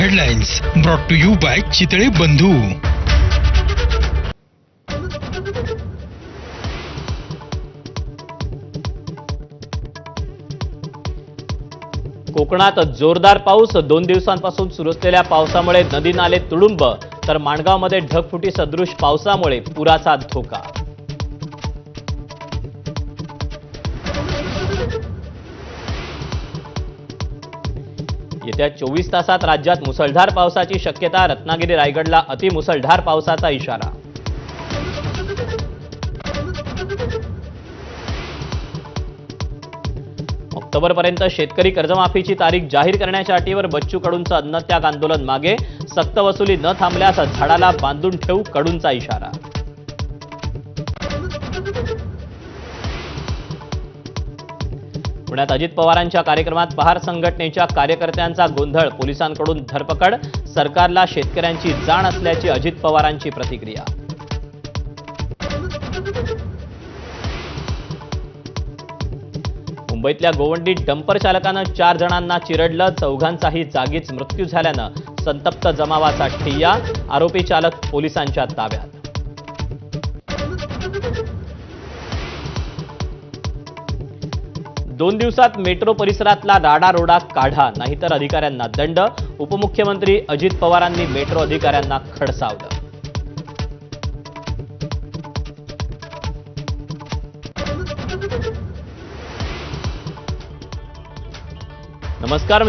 Headlines brought to you by Chitale Bandhu कोकणात जोरदार पाऊस दोन दिवसांपासून सुरू असलेल्या पावसामुळे नदी नाले तुडुंब तर माणगावमध्ये ढगफुटी सदृश पावसामुळे पुराचा धोका. येत्या चोवीस तासात राज्यात मुसळधार पावसाची शक्यता रत्नागिरी रायगडला अतिमुसळधार पावसाचा इशारा. ऑक्टोबरपर्यंत शेतकरी कर्जमाफीची तारीख जाहीर करण्याच्या अटीवर बच्चू कडूंचं अन्नत्याग आंदोलन मागे सक्तवसुली न थांबल्यास झाडाला बांधून ठेवू कडूंचा इशारा. पुण्यात अजित पवारांच्या कार्यक्रमात पहार संघटनेच्या कार्यकर्त्यांचा गोंधळ पोलिसांकडून धरपकड सरकारला शेतकऱ्यांची जाण असल्याची अजित पवारांची प्रतिक्रिया. मुंबईतल्या गोवंडीत डंपर चालकानं चार जणांना चिरडलं चौघांचाही जागीच मृत्यू झाल्यानं संतप्त जमावाचा ठिय्या आरोपी चालक पोलिसांच्या ताब्यात. दोन दिवसात मेट्रो परिसरातला राडारोडा काढा नाहीतर अधिकाऱ्यांना दंड. उपमुख्यमंत्री अजित पवारांनी मेट्रो अधिकाऱ्यांना खडसावलं. नमस्कार